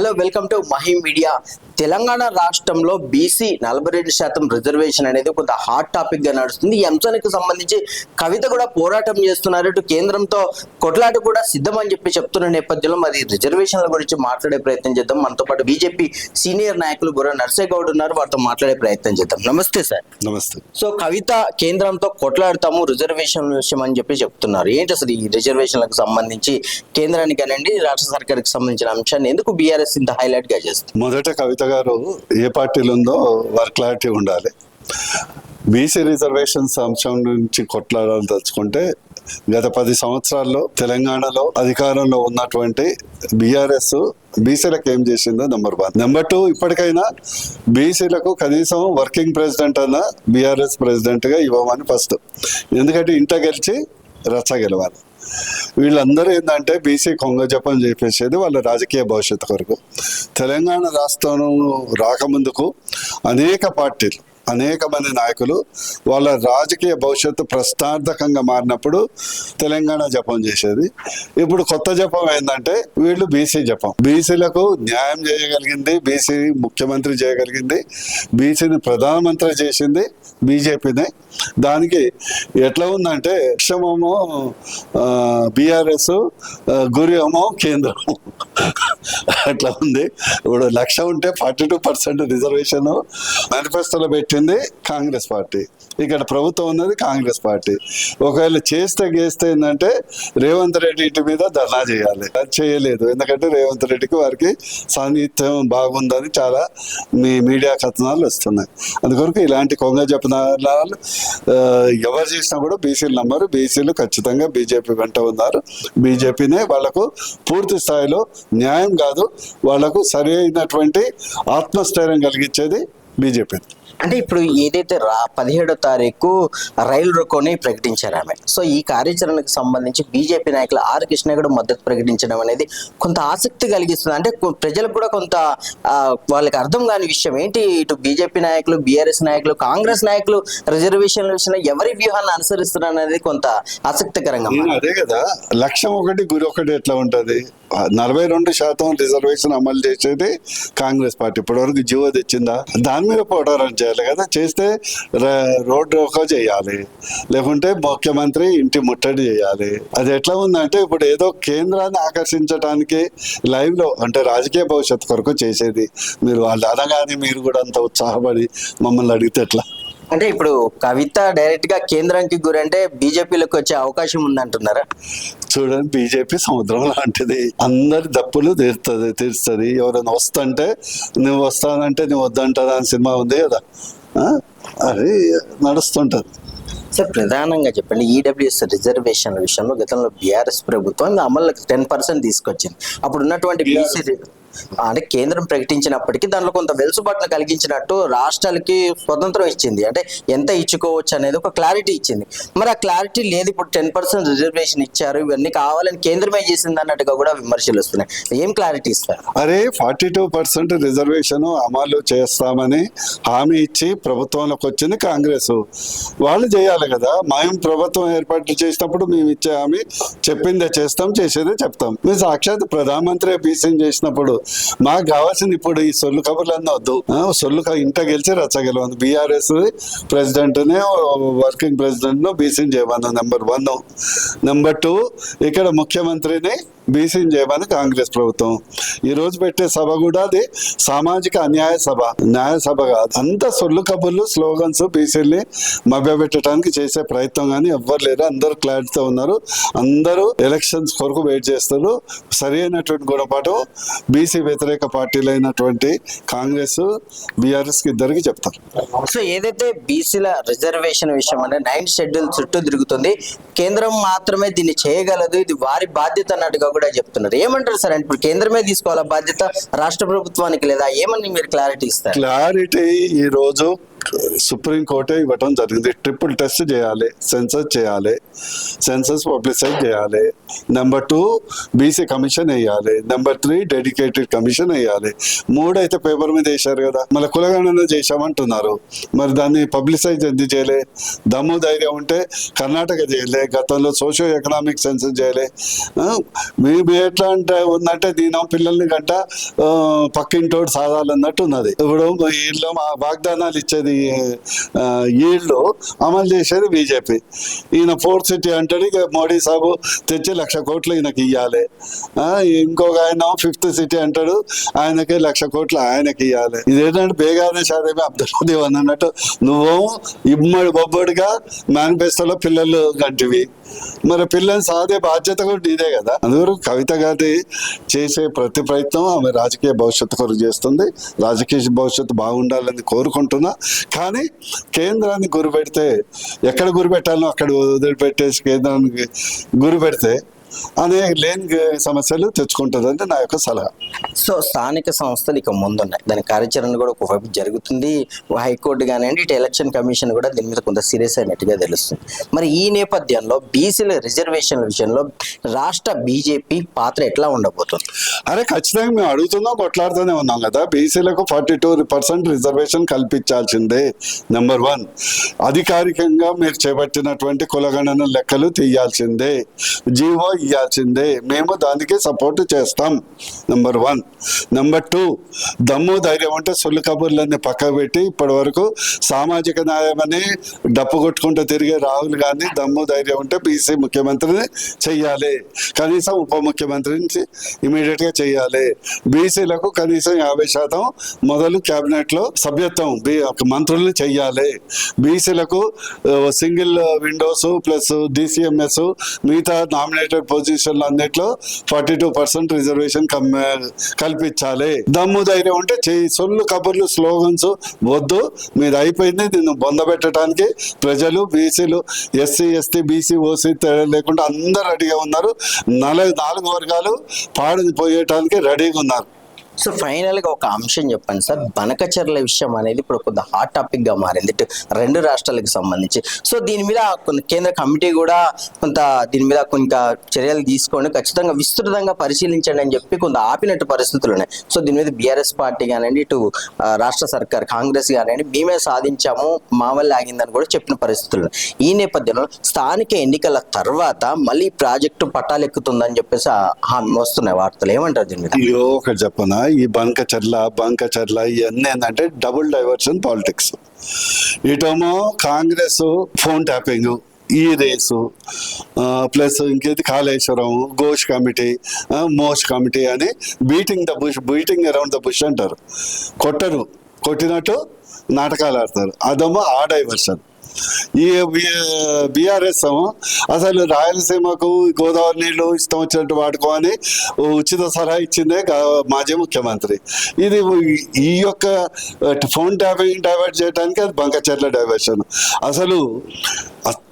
Hello welcome to Mahi media Telangana రాష్ట్రంలో BC నలభై రెండు శాతం రిజర్వేషన్ అనేది కొంత హాట్ టాపిక్గా నడుస్తుంది. ఈ అంశానికి సంబంధించి కవిత కూడా పోరాటం చేస్తున్నారు. ఇటు కేంద్రంతో కొట్లాట కూడా సిద్ధమని చెప్పి చెప్తున్న నేపథ్యంలో మరి రిజర్వేషన్ల గురించి మాట్లాడే ప్రయత్నం చేద్దాం. మనతో పాటు బీజేపీ సీనియర్ నాయకులు బుర్ర నర్సయ్య గౌడ్ ఉన్నారు. వారితో మాట్లాడే ప్రయత్నం చేద్దాం. నమస్తే సార్. నమస్తే. సో కవిత కేంద్రంతో కొట్లాడతాము రిజర్వేషన్ విషయం అని చెప్పి చెప్తున్నారు. ఏంటి అసలు ఈ రిజర్వేషన్లకు సంబంధించి కేంద్రానికి అనండి రాష్ట్ర సర్కార్కి సంబంధించిన అంశాన్ని ఎందుకు బీఆర్ఎస్ ఇంత హైలైట్గా చేస్తుంది? మొదట కవిత గారు ఏ పార్టీలో ఉందో వారి క్లారిటీ ఉండాలి. బీసీ రిజర్వేషన్స్ అంశం నుంచి కొట్లాడాలని తలుచుకుంటే గత పది సంవత్సరాల్లో తెలంగాణలో అధికారంలో ఉన్నటువంటి బీఆర్ఎస్ బీసీలకు ఏం చేసిందో నెంబర్ వన్. నెంబర్ టూ ఇప్పటికైనా బీసీలకు కనీసం వర్కింగ్ ప్రెసిడెంట్ అన్న బీఆర్ఎస్ ప్రెసిడెంట్గా ఇవ్వమని ఫస్ట్. ఎందుకంటే ఇంట గెలిచి రచ్చ గెలవాలి. వీళ్ళందరూ ఏంటంటే బీసీ కొంగ జపం చేపేసేది వాళ్ళ రాజకీయ భవిష్యత్తు కొరకు. తెలంగాణ రాష్ట్రం రాకముందుకు అనేక పార్టీలు అనేక మంది నాయకులు వాళ్ళ రాజకీయ భవిష్యత్తు ప్రశ్నార్థకంగా మారినప్పుడు తెలంగాణ జపం చేసేది. ఇప్పుడు కొత్త జపం ఏంటంటే వీళ్ళు బీసీ జపం. బీసీలకు న్యాయం చేయగలిగింది బీసీ ముఖ్యమంత్రి చేయగలిగింది బీసీని ప్రధానమంత్రి చేసింది బీజేపీనే. దానికి ఎట్లా ఉందంటే లక్ష్యమేమో బీఆర్ఎస్ గురి ఏమో కేంద్రం. అట్లా ఉంది. ఇప్పుడు లక్ష ఉంటే ఫార్టీ టూ పర్సెంట్ రిజర్వేషన్ మేనిఫెస్టోలో పెట్టింది కాంగ్రెస్ పార్టీ. ఇక్కడ ప్రభుత్వం ఉన్నది కాంగ్రెస్ పార్టీ. ఒకవేళ చేస్తే గేస్తే ఏంటంటే రేవంత్ రెడ్డి ఇంటి మీద ధర్నా చేయాలి. అది చేయలేదు. ఎందుకంటే రేవంత్ రెడ్డికి వారికి సాన్నిధ్యం బాగుందని చాలా మీ మీడియా కథనాలు వస్తున్నాయి. అందుకొరకు ఇలాంటి కొంగ జపనాలు ఎవరు చేసినా కూడా బీసీలు నమ్మరు. బీసీలు ఖచ్చితంగా బీజేపీ వెంట ఉన్నారు. బీజేపీనే వాళ్ళకు పూర్తి స్థాయిలో న్యాయం కాదు. వాళ్ళకు సరి అయినటువంటి ఆత్మస్థైర్యం కలిగించేది బీజేపీ. అంటే ఇప్పుడు ఏదైతే రా పదిహేడో తారీఖు రైలు రోకోని ప్రకటించారు ఆమె. సో ఈ కార్యాచరణకు సంబంధించి బీజేపీ నాయకులు ఆర్ కృష్ణ కూడా మద్దతు ప్రకటించడం అనేది కొంత ఆసక్తి కలిగిస్తుంది. అంటే ప్రజలకు కూడా కొంత వాళ్ళకి అర్థం కాని విషయం ఏంటి? ఇటు బీజేపీ నాయకులు బీఆర్ఎస్ నాయకులు కాంగ్రెస్ నాయకులు రిజర్వేషన్ల విషయంలో ఎవరి వ్యూహాన్ని అనుసరిస్తున్నారు అనేది కొంత ఆసక్తికరంగా అదే కదా లక్ష్యం ఒకటి గురి ఒకటి ఎట్లా ఉంటది? నలభై రెండు శాతం రిజర్వేషన్ అమలు చేసేది కాంగ్రెస్ పార్టీ. ఇప్పటివరకు జీవో తెచ్చిందా? దాని మీద పోటారం చేయాలి కదా? చేస్తే రోడ్ రోకో చేయాలి. లేకుంటే ముఖ్యమంత్రి ఇంటి ముట్టడి చేయాలి. అది ఎట్లా ఉందంటే ఇప్పుడు ఏదో కేంద్రాన్ని ఆకర్షించడానికి లైవ్లో అంటే రాజకీయ భవిష్యత్తు కొరకు చేసేది. మీరు వాళ్ళు అనగానే మీరు కూడా అంత ఉత్సాహపడి మమ్మల్ని అడిగితే ఎట్లా? అంటే ఇప్పుడు కవిత డైరెక్ట్గా కేంద్రానికి గురి అంటే బీజేపీలోకి వచ్చే అవకాశం ఉందంటున్నారా? చూడండి బీజేపీ సముద్రం లాంటిది. అందరి దప్పులు తీరుతుంది తీరుస్తుంది. ఎవరైనా వస్తుంటే నువ్వు వస్తానంటే నువ్వు వద్దంటదా అని సినిమా ఉంది కదా. ఆ? అది నడుస్తుంటది. సార్ ప్రధానంగా చెప్పండి ఈడబ్ల్యూఎస్ రిజర్వేషన్ విషయంలో గతంలో బీఆర్ఎస్ ప్రభుత్వం అమలుకి టెన్ పర్సెంట్ తీసుకొచ్చింది. అప్పుడు ఉన్నటువంటి బీసీ అంటే కేంద్రం ప్రకటించినప్పటికీ దానిలో కొంత వెలుసుబాటును కలిగించినట్టు రాష్ట్రాలకి స్వతంత్రం ఇచ్చింది. అంటే ఎంత ఇచ్చుకోవచ్చు అనేది ఒక క్లారిటీ ఇచ్చింది. మరి ఆ క్లారిటీ లేదు. ఇప్పుడు టెన్ పర్సెంట్ రిజర్వేషన్ ఇచ్చారు. ఇవన్నీ కావాలని కేంద్రమే చేసింది అన్నట్టుగా కూడా విమర్శలు వస్తున్నాయి. ఏం క్లారిటీ ఇస్తారు? అరే ఫార్టీ టూ పర్సెంట్ రిజర్వేషన్ అమలు చేస్తామని హామీ ఇచ్చి ప్రభుత్వంలోకి వచ్చింది కాంగ్రెస్. వాళ్ళు చేయాలి కదా. మేము ప్రభుత్వం ఏర్పాట్లు చేసినప్పుడు మేము ఇచ్చే హామీ చెప్పిందే చేస్తాం చేసేదే చెప్తాం. మీరు సాక్షాత్ ప్రధానమంత్రి బీసీని చేసినప్పుడు మాకు కావాల్సింది ఇప్పుడు ఈ సొల్లు కబుర్లన్నీ వద్దు. సొల్లు ఇంట గెలిచి రచ్చగలవని బీఆర్ఎస్ ప్రెసిడెంట్నే వర్కింగ్ ప్రెసిడెంట్ బీసీని చేయమన్నా నెంబర్ వన్. నెంబర్ టూ ఇక్కడ ముఖ్యమంత్రిని బీసీని చేయమని కాంగ్రెస్ ప్రభుత్వం. ఈ రోజు పెట్టే సభ కూడా అది సామాజిక అన్యాయ సభ. న్యాయ సభ కాదు. అంత సొల్లు కబుర్లు స్లోగన్స్ బీసీల్ని మభ్యపెట్టడానికి చేసే ప్రయత్నం కానీ ఎవ్వరు లేరు. అందరూ క్లారిటీతో ఉన్నారు. అందరూ ఎలక్షన్స్ కొరకు వెయిట్ చేస్తారు సరి అయినటువంటి గుణపాఠం బీసీ వ్యతిరేక పార్టీలైనటువంటి కాంగ్రెస్ బీఆర్ఎస్కి ఇద్దరికి చెప్తారు. సో ఏదైతే బీసీల రిజర్వేషన్ విషయం అంటే నైన్త్ షెడ్యూల్ చుట్టూ తిరుగుతుంది కేంద్రం మాత్రమే దీన్ని చేయగలదు. ఇది వారి బాధ్యత అన్నట్టుగా కూడా చెప్తున్నారు. ఏమంటారు సార్? అంటే ఇప్పుడు కేంద్రమే తీసుకోవాలా బాధ్యత రాష్ట్ర ప్రభుత్వానికి లేదా ఏమని మీరు క్లారిటీ ఇస్తారు? క్లారిటీ ఈ రోజు సుప్రీంకోర్టే ఇవ్వటం జరిగింది. ట్రిపుల్ టెస్ట్ చేయాలి సెన్సస్ చేయాలి సెన్సస్ పబ్లిసైజ్ చేయాలి. నెంబర్ టూ బీసీ కమిషన్ వేయాలి. నెంబర్ త్రీ డెడికేటెడ్ కమిషన్ వేయాలి. మూడు అయితే పేపర్ మీద వేశారు కదా. మళ్ళీ కులగణన చేశామంటున్నారు. మరి దాన్ని పబ్లిసైజ్ ఎందుకు చేయలే? దమ్ము ధైర్యం ఉంటే కర్ణాటక చేయలే గతంలో సోషో ఎకనామిక్ సెన్సస్ చేయలే. మేము మీ ఎట్లా అంటే ఉందంటే దీని పిల్లల్ని గంట పక్కింటోడు సాధాలన్నట్టు ఉన్నది. ఇప్పుడు వీళ్ళు మా వాగ్దానాలు ఇచ్చేది ఆ, వీళ్ళు అమలు చేసేది బీజేపీ. ఈయన ఫోర్త్ సిటీ అంటాడు ఇక మోడీ సాబు తెచ్చి లక్ష కోట్లు ఈయనకి ఇవ్వాలి ఇంకొక ఆయన ఫిఫ్త్ సిటీ అంటాడు ఆయనకి లక్ష కోట్లు ఆయనకి ఇవ్వాలి ఇదేంటంటే బేగానే షాదేవి అబ్దుల్ అని అన్నట్టు నువ్వు ఇమ్మడి బొబ్బడిగా మేనిఫెస్టోలో పిల్లలు గంటివి మరి పిల్లల్ని సాధే బాధ్యత కూడా నీదే కదా. అందువరకు కవిత గారి చేసే ప్రతి ప్రయత్నం ఆమె రాజకీయ భవిష్యత్తు కొరకు చేస్తుంది. రాజకీయ భవిష్యత్తు బాగుండాలని కోరుకుంటున్నా. కానీ కేంద్రాన్ని గురిపెడితే ఎక్కడ గురిపెట్టాలో అక్కడ వదిలిపెట్టేసి కేంద్రానికి గురిపెడితే అనేక లేని సమస్యలు తెచ్చుకుంటుందని నా యొక్క సలహా. సో స్థానిక సంస్థలు ఇక ముందున్నాయి. దాని కార్యాచరణ కూడా ఒకవైపు జరుగుతుంది. హైకోర్టు కానివ్వండి ఇటు ఎలక్షన్ కమిషన్ కూడా దీని మీద కొంత సీరియస్ అయినట్టుగా తెలుస్తుంది. మరి ఈ నేపథ్యంలో బీసీల రిజర్వేషన్ల విషయంలో రాష్ట్ర బీజేపీ పాత్ర ఎట్లా ఉండబోతుంది? అరే ఖచ్చితంగా మేము అడుగుతున్నాం కొట్లాడుతూనే ఉన్నాం కదా. బీసీలకు ఫార్టీ టూ పర్సెంట్ రిజర్వేషన్ కల్పించాల్సిందే నెంబర్ వన్. అధికారికంగా మీరు చేపట్టినటువంటి కులగణన లెక్కలు తీయాల్సిందే. జీవో ఇవ్వాల్సిందే. మేము దానికి సపోర్ట్ చేస్తాం నెంబర్ వన్ నెంబర్ టూ దమ్ము ధైర్యం అంటే సొల్లు కబుర్లన్నీ పక్కకు పెట్టి ఇప్పటి వరకు సామాజిక న్యాయం అని డప్పు కొట్టుకుంటూ తిరిగే రాహుల్ గాంధీ దమ్ము ధైర్యం ఉంటే బీసీ ముఖ్యమంత్రిని చెయ్యాలి. కనీసం ఉప ముఖ్యమంత్రిని నుంచి గా చేయాలి బీసీలకు కనీసం యాభై శాతం మొదలు క్యాబినెట్లో సభ్యత్వం బి ఒక మంత్రుల్ని చెయ్యాలి. బీసీలకు సింగిల్ విండోస్ ప్లస్ డిసిఎంఎస్ మిగతా నామినేటెడ్ పొజిషన్లు అన్నిట్లో ఫార్టీ టూ పర్సెంట్ రిజర్వేషన్ కల్పించాలి. దమ్ము ధైర్యం ఉంటే చెయ్యి సొల్లు కబుర్లు స్లోగన్స్ వద్దు. మీరు అయిపోయింది. దీన్ని బొందబెట్టడానికి ప్రజలు బీసీలు ఎస్సీ ఎస్టీ బీసీ ఓసీ తేడా లేకుండా అందరు రెడీగా ఉన్నారు. నలభై నాలుగు వర్గాలు పాడు పోయేటానికి రెడీగా ఉన్నారు. సో ఫైనల్గా ఒక అంశం చెప్పండి సార్. బనకచర్ల విషయం అనేది ఇప్పుడు కొంత హాట్ టాపిక్గా మారింది. ఇటు రెండు రాష్ట్రాలకు సంబంధించి. సో దీని మీద కొంత కేంద్ర కమిటీ కూడా కొంత దీని మీద కొంత చర్యలు తీసుకొని ఖచ్చితంగా విస్తృతంగా పరిశీలించండి అని చెప్పి కొంత ఆపినట్టు పరిస్థితులు ఉన్నాయి. సో దీని మీద బీఆర్ఎస్ పార్టీ కానివ్వండి ఇటు రాష్ట్ర సర్కార్ కాంగ్రెస్ కానివ్వండి మేమే సాధించాము మా వల్ల ఆగిందని కూడా చెప్పిన పరిస్థితులు ఉన్నాయి. ఈ నేపథ్యంలో స్థానిక ఎన్నికల తర్వాత మళ్ళీ ప్రాజెక్టు పట్టాలెక్కుతుందని చెప్పేసి వస్తున్నాయి వార్తలు. ఏమంటారు దీని మీద? ఒకటి చెప్పనా? ఈ బంక చర్ల బంక చర్ల ఇవన్నీ ఏంటంటే డబుల్ డైవర్షన్ పాలిటిక్స్ ఇటేమో కాంగ్రెస్ ఫోన్ ట్యాపింగ్ ఈ రేసు ప్లస్ ఇంకేది కాళేశ్వరం ఘోష్ కమిటీ మోష్ కమిటీ అని beating the bush beating around the bush అంటారు. కొట్టరు కొట్టినట్టు నాటకాలు ఆడతారు. అదేమో ఆ డైవర్షన్ ఈ బీఆర్ఎస్ అసలు రాయలసీమకు గోదావరి నీళ్ళు ఇష్టం వచ్చినట్టు వాడుకో అని ఉచిత సలహా ఇచ్చిందే మాజీ ముఖ్యమంత్రి. ఇది ఈ యొక్క ఫోన్ ట్యాపింగ్ డైవర్ట్ చేయడానికి అది బంకచర్ల డైవర్షన్. అసలు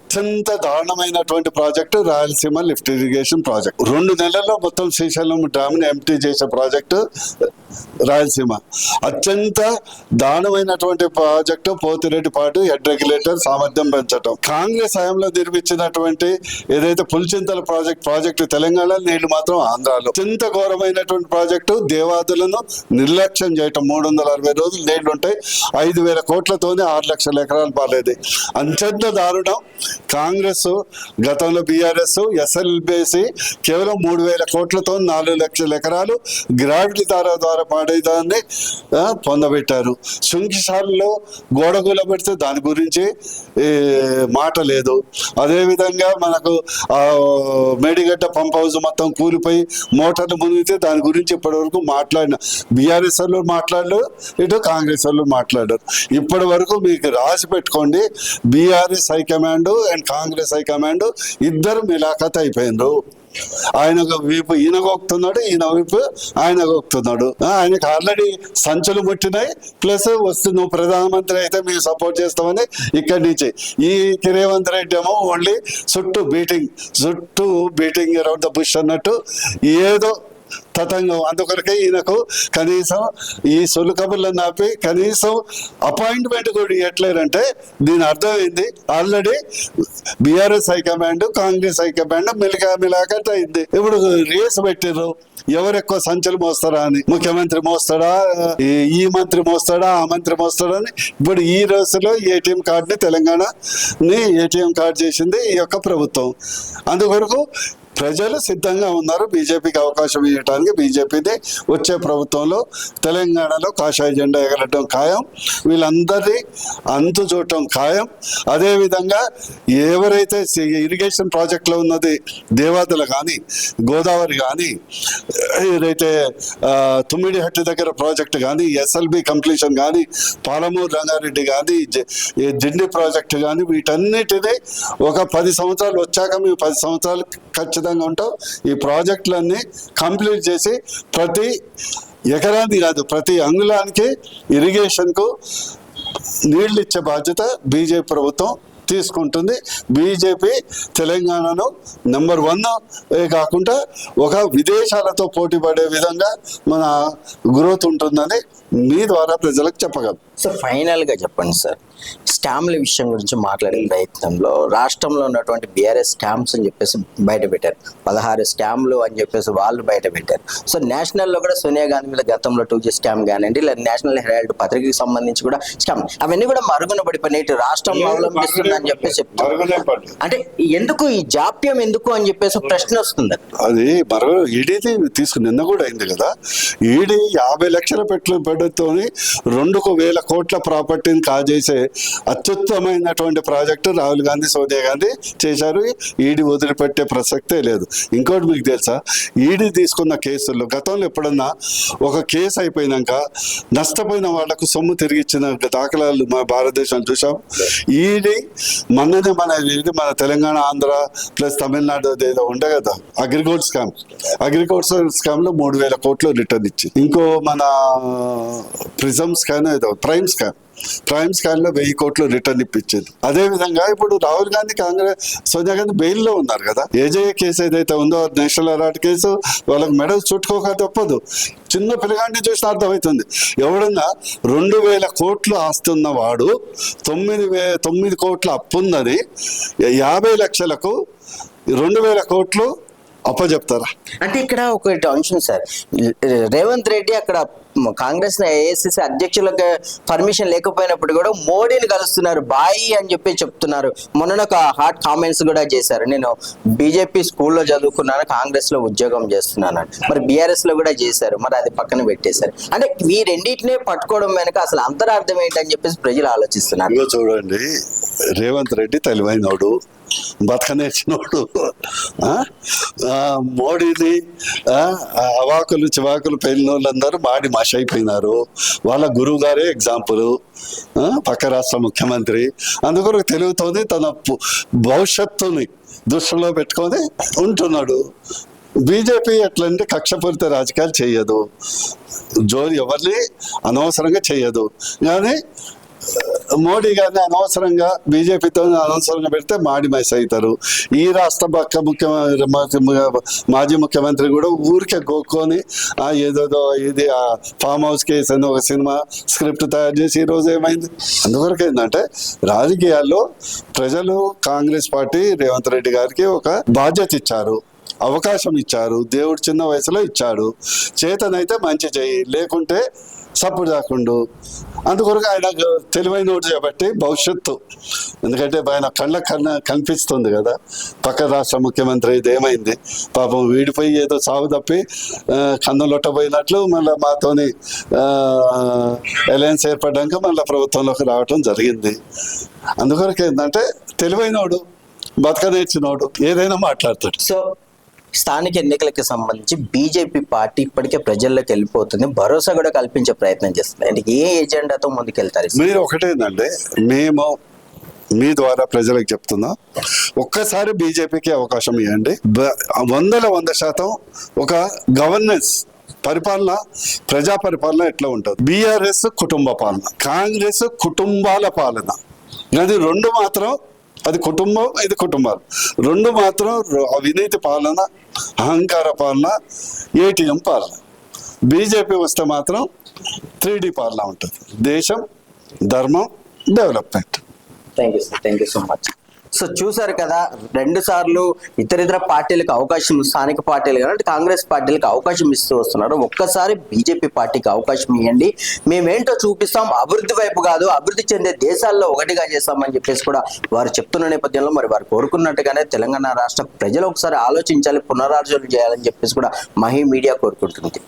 అత్యంత దారుణమైనటువంటి project Rayalaseema lift irrigation project. రెండు నెలల్లో మొత్తం శ్రీశైలం డ్యామ్ని ఎంటీ చేసే ప్రాజెక్టు రాయలసీమ. అత్యంత దారుణమైనటువంటి ప్రాజెక్టు పోతిరెడ్డిపాటు హెడ్ రెగ్యులేటర్ సామర్థ్యం పెంచడం కాంగ్రెస్ హయాంలో నిర్మించినటువంటి ఏదైతే పులిచింతల ప్రాజెక్ట్ ప్రాజెక్టు తెలంగాణలో నీళ్ళు మాత్రం ఆంధ్రాలో. అత్యంత ఘోరమైనటువంటి ప్రాజెక్టు దేవాదులను నిర్లక్ష్యం చేయటం. మూడు వందల అరవై రోజులు నీళ్ళు ఉంటాయి ఐదు వేల కోట్లతోనే ఆరు లక్షల ఎకరాలు పాలేదు అత్యంత దారుణం కాంగ్రెస్ గతంలో బీఆర్ఎస్ ఎస్ఎల్బిసి కేవలం మూడు వేల కోట్లతో నాలుగు లక్షల ఎకరాలు గ్రావిటీ ద్వారా ద్వారా పాడేదాన్ని పొందబెట్టారు. శుంకిశాలలో గోడ కూలబెడితే దాని గురించి మాట లేదు. అదేవిధంగా మనకు మేడిగడ్డ పంప్ హౌస్ మొత్తం కూలిపోయి మోటార్లు మునిగితే దాని గురించి ఇప్పటివరకు మాట్లాడిన బీఆర్ఎస్ వాళ్ళు మాట్లాడరు ఇటు కాంగ్రెస్ వాళ్ళు మాట్లాడారు ఇప్పటి వరకు మీకు రాసి పెట్టుకోండి BRS high command and Congress high command ఇద్దరు మిలాఖత్ అయిపోయిండ్రు. ఆయన ఒక వీపు ఈయన గోక్తున్నాడు ఈయన వీపు ఆయన గోక్తున్నాడు. ఆయనకు ఆల్రెడీ సంచులు ముట్టినాయి. ప్లస్ వస్తు నువ్వు ప్రధానమంత్రి అయితే మేము సపోర్ట్ చేస్తామని ఇక్కడి నుంచి. ఈ రేవంత్ రెడ్డి ఏమో ఓన్లీ చుట్టూ బీటింగ్ చుట్టూ బీటింగ్ అరౌండ్ ద బుష్ అన్నట్టు ఏదో తతంగం. అందుకొరకే ఈయనకు కనీసం ఈ సులుకబుల్ని ఆపి కనీసం అపాయింట్మెంట్ కూడా ఇవ్వట్లేరంటే దీని అర్థమైంది already BRS high command Congress high command మిలకా మిలాకట్ అయింది. ఇప్పుడు రేసు పెట్టిర్రు. ఎవరు ఎక్కువ సంచులు మోస్తారా అని? ముఖ్యమంత్రి మోస్తాడా? ఈ- ఈ మంత్రి మోస్తాడా? ఆ మంత్రి మోస్తాడా అని? ఇప్పుడు ఈ రోజులో ఏటీఎం కార్డుని తెలంగాణని ఏటీఎం కార్డు చేసింది ఈ యొక్క ప్రభుత్వం. అందుకొరకు ప్రజలు సిద్ధంగా ఉన్నారు. బీజేపీకి అవకాశం ఇవ్వడానికి బీజేపీది వచ్చే ప్రభుత్వంలో తెలంగాణలో కాషాయ జెండా ఎగరటం ఖాయం. వీళ్ళందరినీ అంతు చూడటం ఖాయం. అదేవిధంగా ఎవరైతే ఇరిగేషన్ ప్రాజెక్టులో ఉన్నది దేవాదుల కానీ గోదావరి కానీ ఏదైతే తుమ్మిడిహట్టి దగ్గర ప్రాజెక్ట్ కానీ ఎస్ఎల్బి కంప్లీషన్ కానీ పాలమూరు రంగారెడ్డి కానీ జిండి ప్రాజెక్ట్ కానీ వీటన్నిటినీ ఒక పది సంవత్సరాలు వచ్చాక మేము పది సంవత్సరాలు ఖచ్చితంగా ఉంటాం ఈ ప్రాజెక్టులన్నీ కంప్లీట్ చేసి ప్రతి ఎకరానికి కాదు ప్రతి అంగుళానికి ఇరిగేషన్కు నీళ్ళు ఇచ్చే బాధ్యత బీజేపీ ప్రభుత్వం తీసుకుంటుంది. బీజేపీ తెలంగాణను నెంబర్ వన్ కాకుండా ఒక విదేశాలతో పోటీ పడే విధంగా మన గ్రోత్ ఉంటుందని మీ ద్వారా ప్రజలకు చెప్పగలం. సో ఫైనల్గా చెప్పండి సార్. స్కామ్ల విషయం గురించి మాట్లాడే ప్రయత్నంలో రాష్ట్రంలో ఉన్నటువంటి బీఆర్ఎస్ స్కామ్స్ అని చెప్పేసి బయట పెట్టారు. పదహారు స్కామ్లు అని చెప్పేసి వాళ్ళు బయట పెట్టారు. సో నేషనల్లో కూడా సోనియా గాంధీ మీద గతంలో టూ జీ స్కామ్ కానివ్వండి లేదా నేషనల్ హెరాల్డ్ పత్రికకి సంబంధించి కూడా స్కామ్. అవన్నీ కూడా మరుగున పడిపోయినాయి. ఇటు రాష్ట్రం అవలంబిస్తుందని చెప్పేసి చెప్తారు. అంటే ఎందుకు ఈ జాప్యం ఎందుకు అని చెప్పేసి ప్రశ్న వస్తుంది. అది మరో ఈడీది తీసుకుని నిన్న కూడా అయింది కదా. ఈడీ యాభై లక్షల పెట్టుబడితోని రెండుకు వేల కోట్ల ప్రాపర్టీని కాజేసే అత్యుత్తమైనటువంటి ప్రాజెక్టు రాహుల్ గాంధీ సోనియా గాంధీ చేశారు. ఈడీ వదిలిపెట్టే ప్రసక్తే లేదు. ఇంకోటి మీకు తెలుసా? ఈడీ తీసుకున్న కేసుల్లో గతంలో ఎప్పుడన్నా ఒక కేసు అయిపోయినాక నష్టపోయిన వాళ్ళకు సొమ్ము తిరిగి ఇచ్చిన దాఖలాలు మన భారతదేశం చూసాం ఈడీ మొన్ననే మన ఇది మన తెలంగాణ ఆంధ్ర ప్లస్ తమిళనాడు ఏదో ఉండే కదా అగ్రికల్చర్ స్కామ్. అగ్రికల్చర్ స్కామ్లో మూడు వేల కోట్లు రిటర్న్ ఇచ్చి ఇంకో మన ప్రిజమ్ స్కామ్ ఏదో ప్రైమ్ స్కామ్. ప్రైమ్ స్కామ్లో వెయ్యి కోట్లు రిటర్న్ ఇప్పించింది. అదే విధంగా ఇప్పుడు రాహుల్ గాంధీ కాంగ్రెస్ సోనియా గాంధీ బెయిల్లో ఉన్నారు కదా. ఏజేఏ కేసు ఏదైతే ఉందో నేషనల్ అరాట్ కేసు వాళ్ళకి మెడల్ చుట్టుకోక తప్పదు. చిన్న పిల్లగాడిని చూసిన అర్థమవుతుంది. ఎవడన్నా రెండు వేల కోట్లు ఆస్తున్న వాడు తొమ్మిది వే తొమ్మిది కోట్ల అప్పున్నది యాభై లక్షలకు రెండు వేల కోట్లు అప్పచెప్తారా? అంటే ఇక్కడ ఒకటి అంశం సార్. రేవంత్ రెడ్డి అక్కడ కాంగ్రెస్ ఏఐసిసి అధ్యక్షులకు పర్మిషన్ లేకపోయినప్పుడు కూడా మోడీని కలుస్తున్నారు బాయి అని చెప్పి చెప్తున్నారు. మొన్న ఒక హాట్ కామెంట్స్ కూడా చేశారు. నేను బీజేపీ స్కూల్లో చదువుకున్నాను కాంగ్రెస్లో ఉద్యోగం చేస్తున్నాను. మరి బీఆర్ఎస్లో కూడా చేశారు మరి అది పక్కన పెట్టేశారు. అంటే ఈ రెండింటినే పట్టుకోవడం వెనక అసలు అంతరార్థం ఏంటని చెప్పేసి ప్రజలు ఆలోచిస్తున్నారు. చూడండి రేవంత్ రెడ్డి తెలివైనోడు. బతకనేసినోడు. మోడీని అవాకులు చివాకులు పెళ్ళిన వాళ్ళందరూ మాడి మాష అయిపోయినారు వాళ్ళ గురువు గారే ఎగ్జాంపుల్ పక్క రాష్ట్ర ముఖ్యమంత్రి. అందుకొరకు తెలుగుతోని తన భవిష్యత్తుని దృష్టిలో పెట్టుకొని ఉంటున్నాడు. బీజేపీ ఎట్లంటే కక్షపూరిత రాజకీయాలు చేయదు. జోలి ఎవరిని అనవసరంగా చేయదు. కానీ మోడీ గారిని అనవసరంగా బీజేపీతో అనవసరంగా పెడితే మాడి మైస్ అవుతారు. ఈ రాష్ట్ర పక్క ముఖ్యమంత్రి మాజీ ముఖ్యమంత్రి కూడా ఊరికే గోక్కొని ఏదోదో ఇది ఆ ఫామ్ హౌస్ కేసు అని ఒక సినిమా స్క్రిప్ట్ తయారు చేసి ఈరోజు రోజు ఏమైంది? అందువరకు ఏంటంటే రాజకీయాల్లో ప్రజలు కాంగ్రెస్ పార్టీ రేవంత్ రెడ్డి గారికి ఒక బాధ్యత ఇచ్చారు. అవకాశం ఇచ్చారు. దేవుడు చిన్న వయసులో ఇచ్చాడు. చేతనైతే మంచి చేయి. లేకుంటే సప్పుడు దాకుండు. అందుకొరకు ఆయన తెలివైన ఓటు కాబట్టి భవిష్యత్తు. ఎందుకంటే ఆయన కళ్ళ కన్న కనిపిస్తుంది కదా. పక్క రాష్ట్ర ముఖ్యమంత్రి ఇది ఏమైంది? పాపం వీడిపోయి ఏదో సాగు తప్పి ఆ, మళ్ళీ మాతోని అలయన్స్ ఏర్పడ్డాక మళ్ళీ ప్రభుత్వంలోకి రావటం జరిగింది. అందుకొరకు ఏంటంటే తెలివైనోడు బతక నేర్చినోడు ఏదైనా మాట్లాడతాడు. సో స్థానిక ఎన్నికలకు సంబంధించి బీజేపీ పార్టీ ఇప్పటికే ప్రజల్లోకి వెళ్ళిపోతుంది. భరోసా కూడా కల్పించే ప్రయత్నం చేస్తుంది. అంటే ఏ ఎజెండాతో ముందుకెళ్తారు? మీరు ఒకటేనండి. మేము మీ ద్వారా ప్రజలకు చెప్తున్నా. ఒక్కసారి బీజేపీకి అవకాశం ఇవ్వండి. వందల వంద శాతం ఒక గవర్నెన్స్ పరిపాలన ప్రజా పరిపాలన ఎట్లా ఉంటుంది? బీఆర్ఎస్ కుటుంబ పాలన కాంగ్రెస్ కుటుంబాల పాలన. అది రెండు మాత్రం అది కుటుంబం ఇది కుటుంబాలు. రెండు మాత్రం అవినీతి పాలన అహంకార పాలన ఏటీఎం పాలన. బీజేపీ వస్తే మాత్రం త్రీ పాలన ఉంటుంది. దేశం ధర్మం development. Thank you sir. Thank you so much. So చూసారు కదా రెండు సార్లు ఇతర ఇతర పార్టీలకు అవకాశం స్థానిక పార్టీలు కానీ కాంగ్రెస్ పార్టీలకు అవకాశం ఇస్తూ వస్తున్నారు. ఒక్కసారి బీజేపీ పార్టీకి అవకాశం ఇవ్వండి మేమేంటో చూపిస్తాం. అభివృద్ధి వైపు కాదు అభివృద్ధి చెందే దేశాల్లో ఒకటిగా చేస్తామని చెప్పేసి కూడా వారు చెప్తున్న నేపథ్యంలో మరి వారు కోరుకున్నట్టుగానే తెలంగాణ రాష్ట్ర ప్రజలు ఒకసారి ఆలోచించాలి పునరార్జన చేయాలని చెప్పేసి కూడా మహి మీడియా కోరుకుంటుంది.